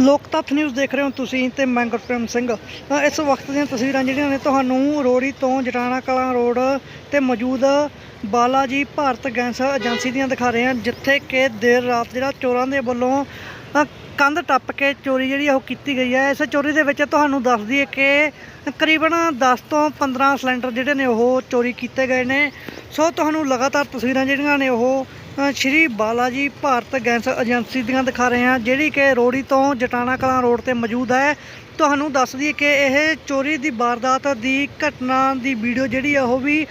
ਲੋਕ ਤੱਥ ਨਿਊਜ਼ ਦੇਖ ਰਹੇ ਹੋ ਤੁਸੀਂ ਤੇ ਮੈਂ ਗੁਰਪ੍ਰੇਮ ਸਿੰਘ। ਇਸ ਵਕਤ ਦੀਆਂ ਤਸਵੀਰਾਂ ਜਿਹੜੀਆਂ ਨੇ ਤੁਹਾਨੂੰ ਰੋੜੀ ਤੋਂ ਜਟਾਣਾ ਕਲਾਂ ਰੋਡ ਤੇ ਮੌਜੂਦ ਬਾਲਾਜੀ ਭਾਰਤ ਗੈਸ ਏਜੰਸੀ ਦੀਆਂ ਦਿਖਾ ਰਹੇ ਹਾਂ, ਜਿੱਥੇ ਕਿ ਦੇਰ ਰਾਤ ਜਿਹੜਾ ਚੋਰਾਂ ਦੇ ਵੱਲੋਂ ਕੰਧ ਟੱਪ ਕੇ ਚੋਰੀ ਜਿਹੜੀ ਆ ਉਹ ਕੀਤੀ ਗਈ ਹੈ। ਇਸ ਚੋਰੀ ਦੇ ਵਿੱਚ ਤੁਹਾਨੂੰ ਦੱਸ ਦਈਏ ਕਿ ਤਕਰੀਬਨ 10 ਤੋਂ 15 ਸਿਲੰਡਰ ਜਿਹੜੇ ਨੇ ਉਹ ਚੋਰੀ ਕੀਤੇ ਗਏ ਨੇ। ਸੋ ਤੁਹਾਨੂੰ ਲਗਾਤਾਰ ਤਸਵੀਰਾਂ ਜਿਹੜੀਆਂ ਨੇ ਉਹ ਸ਼੍ਰੀ ਬਾਲਾਜੀ ਭਾਰਤ ਗੈਸ ਏਜੰਸੀ ਦੀਆਂ ਦਿਖਾ ਰਹੇ ਹਾਂ, ਜਿਹੜੀ ਕਿ ਰੋੜੀ ਤੋਂ ਜਟਾਣਾ ਕਲਾਂ ਰੋਡ ਤੇ ਮੌਜੂਦ ਹੈ। ਤੁਹਾਨੂੰ ਦੱਸ ਦਈਏ ਕਿ ਇਹ ਚੋਰੀ ਦੀ ਵਾਰਦਾਤ ਦੀ ਘਟਨਾ ਦੀ ਵੀਡੀਓ ਜਿਹੜੀ ਆ, ਉਹ ਵੀ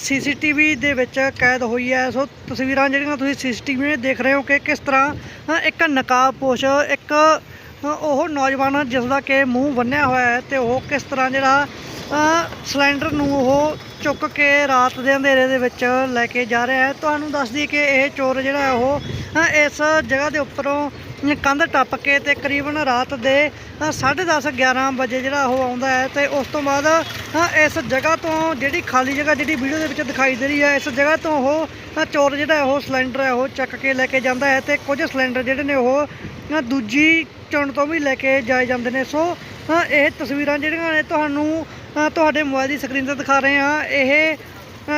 ਸੀਸੀਟੀਵੀ ਦੇ ਵਿੱਚ ਕੈਦ ਹੋਈ ਹੈ। ਸੋ ਤਸਵੀਰਾਂ ਜਿਹੜੀਆਂ ਤੁਸੀਂ ਸੀਸੀਟੀਵੀ ਵਿੱਚ ਦੇਖ ਰਹੇ ਹੋ ਕਿ ਕਿਸ ਤਰ੍ਹਾਂ ਇੱਕ ਨਕਾਬਪੋਸ਼, ਇੱਕ ਉਹ ਨੌਜਵਾਨ ਜਿਸ ਦਾ ਕਿ ਮੂੰਹ ਬੰਨਿਆ ਹੋਇਆ ਹੈ ਤੇ ਉਹ ਕਿਸ ਤਰ੍ਹਾਂ ਜਿਹੜਾ ਸਿਲੰਡਰ ਨੂੰ ਉਹ ਚੁੱਕ ਕੇ ਰਾਤ ਦੇ ਅੰਧੇਰੇ ਦੇ ਵਿੱਚ ਲੈ ਕੇ ਜਾ ਰਿਹਾ ਹੈ। ਤੁਹਾਨੂੰ ਦੱਸ ਦਈਏ ਕਿ ਇਹ ਚੋਰ ਜਿਹੜਾ ਹੈ ਉਹ ਇਸ ਜਗ੍ਹਾ ਦੇ ਉੱਪਰੋਂ ਕੰਧ ਟੱਪ ਕੇ ਤੇ ਕਰੀਬਨ ਰਾਤ ਦੇ 10:30 11 ਵਜੇ ਜਿਹੜਾ ਉਹ ਆਉਂਦਾ ਹੈ ਤੇ ਉਸ ਤੋਂ ਬਾਅਦ ਇਸ ਜਗ੍ਹਾ ਤੋਂ ਜਿਹੜੀ ਖਾਲੀ ਜਗ੍ਹਾ ਜਿਹੜੀ ਵੀਡੀਓ ਦੇ ਵਿੱਚ ਦਿਖਾਈ ਦੇ ਰਹੀ ਹੈ, ਇਸ ਜਗ੍ਹਾ ਤੋਂ ਉਹ ਚੋਰ ਜਿਹੜਾ ਉਹ ਸਿਲੰਡਰ ਹੈ ਉਹ ਚੱਕ ਕੇ ਲੈ ਕੇ ਜਾਂਦਾ ਹੈ ਤੇ ਕੁਝ ਸਿਲੰਡਰ ਜਿਹੜੇ ਨੇ ਉਹ ਦੂਜੀ ਚੁਣ ਤੋਂ ਵੀ ਲੈ ਕੇ ਜਾਏ ਜਾਂਦੇ ਨੇ। ਸੋ ਇਹ ਤਸਵੀਰਾਂ ਜਿਹੜੀਆਂ ਨੇ ਤੁਹਾਨੂੰ ਤੁਹਾਡੇ ਮੋਬਾਈਲ ਦੀ ਸਕਰੀਨ ਤੇ ਦਿਖਾ ਰਹੇ ਹਾਂ। ਇਹ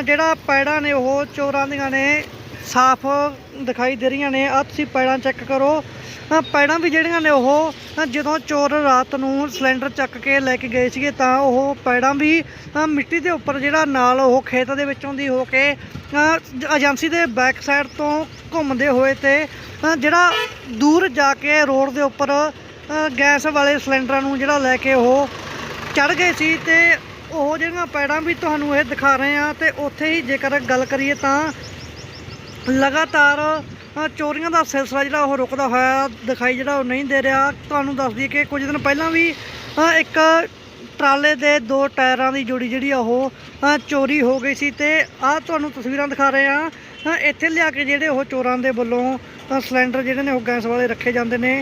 ਜਿਹੜਾ ਪੈੜਾਂ ਨੇ, ਉਹ ਚੋਰਾਂ ਦੀਆਂ ਨੇ, ਸਾਫ਼ ਦਿਖਾਈ ਦੇ ਰਹੀਆਂ ਨੇ। ਆ ਤੁਸੀਂ ਪੈੜਾਂ ਚੈੱਕ ਕਰੋ। ਪੈੜਾਂ ਵੀ ਜਿਹੜੀਆਂ ਨੇ, ਉਹ ਜਦੋਂ ਚੋਰ ਰਾਤ ਨੂੰ ਸਿਲੰਡਰ ਚੱਕ ਕੇ ਲੈ ਕੇ ਗਏ ਸੀਗੇ, ਤਾਂ ਉਹ ਪੈੜਾਂ ਵੀ ਮਿੱਟੀ ਦੇ ਉੱਪਰ ਜਿਹੜਾ ਨਾਲ ਉਹ ਖੇਤ ਦੇ ਵਿੱਚੋਂ ਦੀ ਹੋ ਕੇ ਏਜੰਸੀ ਦੇ ਬੈਕ ਸਾਈਡ ਤੋਂ ਘੁੰਮਦੇ ਹੋਏ ਤੇ ਜਿਹੜਾ ਦੂਰ ਜਾ ਕੇ ਰੋਡ ਦੇ ਉੱਪਰ ਗੈਸ ਵਾਲੇ ਸਿਲੰਡਰਾਂ ਨੂੰ ਜਿਹੜਾ ਲੈ ਕੇ ਉਹ ਚੜ ਗਏ ਸੀ ਤੇ ਉਹ ਜਿਹੜੀਆਂ ਪੈੜਾਂ ਵੀ ਤੁਹਾਨੂੰ ਇਹ ਦਿਖਾ ਰਹੇ ਆ ਤੇ ਉੱਥੇ ਹੀ ਜੇਕਰ ਗੱਲ ਕਰੀਏ ਤਾਂ ਲਗਾਤਾਰ ਚੋਰੀਆਂ ਦਾ ਸਿਲਸਿਲਾ ਜਿਹੜਾ ਉਹ ਰੁਕਦਾ ਹੋਇਆ ਦਿਖਾਈ ਜਿਹੜਾ ਉਹ ਨਹੀਂ ਦੇ ਰਿਹਾ। ਤੁਹਾਨੂੰ ਦੱਸ ਦਈਏ ਕਿ ਕੁਝ ਦਿਨ ਪਹਿਲਾਂ ਵੀ ਇੱਕ ਟਰਾਲੇ ਦੇ ਦੋ ਟਾਇਰਾਂ ਦੀ ਜੋੜੀ ਜਿਹੜੀ ਆ ਉਹ ਚੋਰੀ ਹੋ ਗਈ ਸੀ ਤੇ ਆ ਤੁਹਾਨੂੰ ਤਸਵੀਰਾਂ ਦਿਖਾ ਰਹੇ ਆ ਇੱਥੇ ਲਿਆ ਕੇ ਜਿਹੜੇ ਉਹ ਚੋਰਾਂ ਦੇ ਵੱਲੋਂ ਸਿਲੰਡਰ ਜਿਹੜੇ ਨੇ ਉਹ ਗੈਸ ਵਾਲੇ ਰੱਖੇ ਜਾਂਦੇ ਨੇ।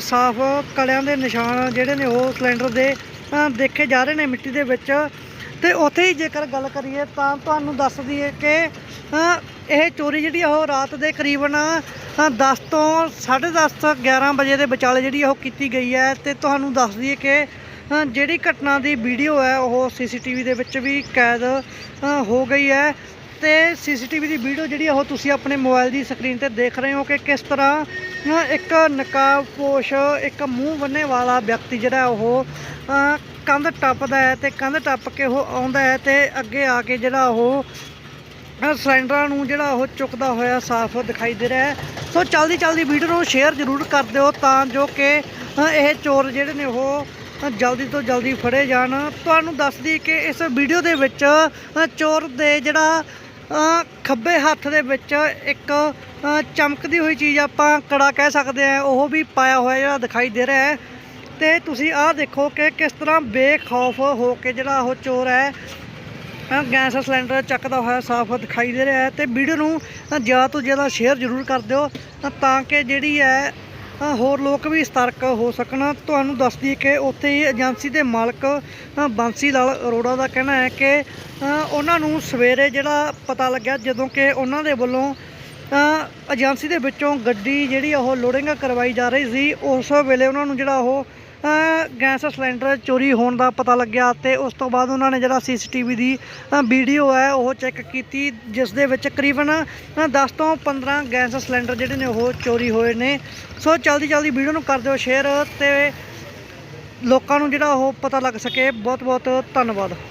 ਸਾਫ਼ ਕਲਿਆਂ ਦੇ ਨਿਸ਼ਾਨ ਜਿਹੜੇ ਨੇ ਉਹ ਸਿਲੰਡਰ ਦੇ ਦੇਖੇ ਜਾ ਰਹੇ ਨੇ ਮਿੱਟੀ ਦੇ ਵਿੱਚ। ਤੇ ਉੱਥੇ ਹੀ ਜੇਕਰ ਗੱਲ ਕਰੀਏ ਤਾਂ ਤੁਹਾਨੂੰ ਦੱਸ ਦਈਏ ਕਿ ਇਹ ਚੋਰੀ ਜਿਹੜੀ ਆ ਉਹ ਰਾਤ ਦੇ ਕਰੀਬਨ ਅ, 10 ਤੋਂ 10:30 11 ਵਜੇ ਦੇ ਵਿਚਾਲੇ ਜਿਹੜੀ ਉਹ ਕੀਤੀ ਗਈ ਹੈ। ਤੇ ਤੁਹਾਨੂੰ ਦੱਸ ਦਈਏ ਕਿ ਜਿਹੜੀ ਘਟਨਾ ਦੀ ਵੀਡੀਓ ਹੈ ਉਹ ਸੀਸੀਟੀਵੀ ਦੇ ਵਿੱਚ ਵੀ ਕੈਦ ਹੋ ਗਈ ਹੈ। ਤੇ ਸੀਸੀਟੀਵੀ ਦੀ ਵੀਡੀਓ ਜਿਹੜੀ ਆ ਉਹ ਤੁਸੀਂ ਆਪਣੇ ਮੋਬਾਈਲ ਦੀ ਸਕਰੀਨ ਤੇ ਦੇਖ ਰਹੇ ਹੋ ਕਿ ਕਿਸ ਤਰ੍ਹਾਂ ਅ, ਇੱਕ ਨਕਾਬਪੋਸ਼ ਇੱਕ ਮੂੰਹ ਬੰਨੇ ਵਾਲਾ ਵਿਅਕਤੀ ਜਿਹੜਾ ਉਹ ਕੰਧ ਟੱਪਦਾ ਹੈ ਤੇ ਕੰਧ ਟੱਪ ਕੇ ਉਹ ਆਉਂਦਾ ਹੈ ਤੇ ਅੱਗੇ ਆ ਕੇ ਜਿਹੜਾ ਉਹ ਸਿਲੰਡਰਾਂ ਨੂੰ ਜਿਹੜਾ ਉਹ ਚੁੱਕਦਾ ਹੋਇਆ ਸਾਫ਼ ਦਿਖਾਈ ਦੇ ਰਿਹਾ ਸੋ ਚਲਦੀ ਚਲਦੀ ਵੀਡੀਓ ਨੂੰ ਸ਼ੇਅਰ ਜ਼ਰੂਰ ਕਰ ਦਿਓ ਤਾਂ ਜੋ ਕਿ ਇਹ ਚੋਰ ਜਿਹੜੇ ਨੇ ਉਹ ਜਲਦੀ ਤੋਂ ਜਲਦੀ ਫੜੇ ਜਾਣ। ਤੁਹਾਨੂੰ ਦੱਸ ਦਈਏ ਕਿ ਇਸ ਵੀਡੀਓ ਦੇ ਵਿੱਚ ਚੋਰ ਦੇ ਜਿਹੜਾ ਖੱਬੇ ਹੱਥ ਦੇ ਵਿੱਚ ਇੱਕ ਚਮਕਦੀ ਹੋਈ ਚੀਜ਼ ਆਪਾਂ ਕੜਾ ਕਹਿ ਸਕਦੇ ਆ ਉਹ ਵੀ ਪਾਇਆ ਹੋਇਆ ਜਿਹੜਾ ਦਿਖਾਈ ਦੇ ਰਿਹਾ ਹੈ। ਤੇ ਤੁਸੀਂ ਆਹ ਦੇਖੋ ਕਿ ਕਿਸ ਤਰ੍ਹਾਂ ਬੇਖੌਫ ਹੋ ਕੇ ਜਿਹੜਾ ਉਹ ਚੋਰ ਹੈ ਗੈਸ ਸਿਲੰਡਰ ਚੱਕਦਾ ਹੋਇਆ ਸਾਫ਼ ਦਿਖਾਈ ਦੇ ਰਿਹਾ ਹੈ ਤੇ ਵੀਡੀਓ ਨੂੰ ਜ਼ਿਆਦਾ ਤੋਂ ਜ਼ਿਆਦਾ ਸ਼ੇਅਰ ਜ਼ਰੂਰ ਕਰ ਦਿਓ ਤਾਂ ਕਿ ਜਿਹੜੀ ਹੈ ਹੋਰ ਲੋਕ ਵੀ ਸਤਰਕ ਹੋ ਸਕਣ। ਤੁਹਾਨੂੰ ਦੱਸ ਦਈਏ ਕਿ ਉੱਥੇ ਹੀ ਏਜੰਸੀ ਦੇ ਮਾਲਕ ਅ, ਬੰਸੀ ਲਾਲ ਅਰੋੜਾ ਦਾ ਕਹਿਣਾ ਹੈ ਕਿ ਉਹਨਾਂ ਨੂੰ ਸਵੇਰੇ ਜਿਹੜਾ ਪਤਾ ਲੱਗਿਆ ਜਦੋਂ ਕਿ ਉਹਨਾਂ ਦੇ ਵੱਲੋਂ ਏਜੰਸੀ ਦੇ ਵਿੱਚੋਂ ਗੱਡੀ ਜਿਹੜੀ ਉਹ ਲੋਡਿੰਗ ਕਰਵਾਈ ਜਾ ਰਹੀ ਸੀ। ਉਸ ਵੇਲੇ ਉਹਨਾਂ ਨੂੰ ਜਿਹੜਾ ਉਹ ਗੈਸ ਸਿਲੰਡਰ ਚੋਰੀ ਹੋਣ ਦਾ ਪਤਾ ਲੱਗਿਆ ਤੇ ਉਸ ਤੋਂ ਬਾਅਦ ਉਹਨਾਂ ਨੇ ਜਿਹੜਾ ਸੀਸੀਟੀਵੀ ਦੀ ਵੀਡੀਓ ਹੈ ਉਹ ਚੈੱਕ ਕੀਤੀ ਜਿਸ ਦੇ ਵਿੱਚ ਤਕਰੀਬਨ ਅ, 10 ਤੋਂ 15 ਗੈਸ ਸਿਲੰਡਰ ਜਿਹੜੇ ਨੇ ਉਹ ਚੋਰੀ ਹੋਏ ਨੇ। ਸੋ ਜਲਦੀ ਜਲਦੀ ਵੀਡੀਓ ਨੂੰ ਕਰ ਦਿਓ ਸ਼ੇਅਰ ਤੇ ਲੋਕਾਂ ਨੂੰ ਜਿਹੜਾ ਉਹ ਪਤਾ ਲੱਗ ਸਕੇ। ਬਹੁਤ ਬਹੁਤ ਧੰਨਵਾਦ।